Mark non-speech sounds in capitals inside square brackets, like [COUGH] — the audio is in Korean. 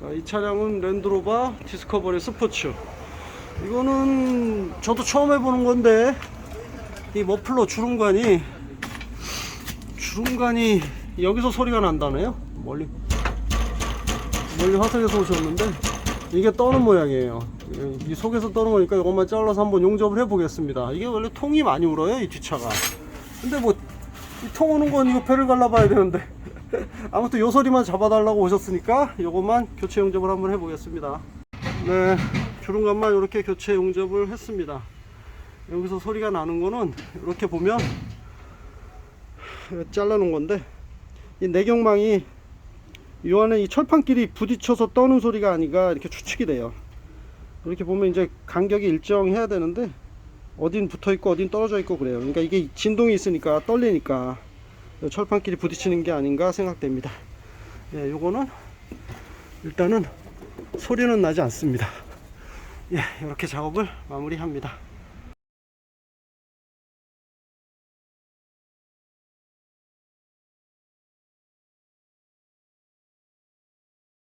자, 이 차량은 랜드로버 디스커버리 스포츠. 이거는 저도 처음 해보는 건데 이 머플러 주름관이 주름관이 여기서 소리가 난다네요. 멀리 멀리 화성에서 오셨는데 이게 떠는 모양이에요. 이 속에서 떠는 거니까 이것만 잘라서 한번 용접을 해 보겠습니다. 이게 원래 통이 많이 울어요, 이 뒷차가. 근데 뭐 이 통 오는 건 이거 배를 갈라봐야 되는데 [LAUGHS] 아무튼 요 소리만 잡아달라고 오셨으니까 요것만 교체 용접을 한번 해보겠습니다. 네, 주름관만 이렇게 교체 용접을 했습니다. 여기서 소리가 나는 거는 이렇게 보면 잘라 놓은 건데 이 내경망이 이 안에 이 철판끼리 부딪혀서 떠는 소리가 아니가 이렇게 추측이 돼요. 이렇게 보면 이제 간격이 일정해야 되는데 어딘 붙어 있고 어딘 떨어져 있고 그래요. 그러니까 이게 진동이 있으니까 떨리니까 철판끼리 부딪히는 게 아닌가 생각됩니다. 예, 요거는 일단은 소리는 나지 않습니다. 예, 이렇게 작업을 마무리합니다.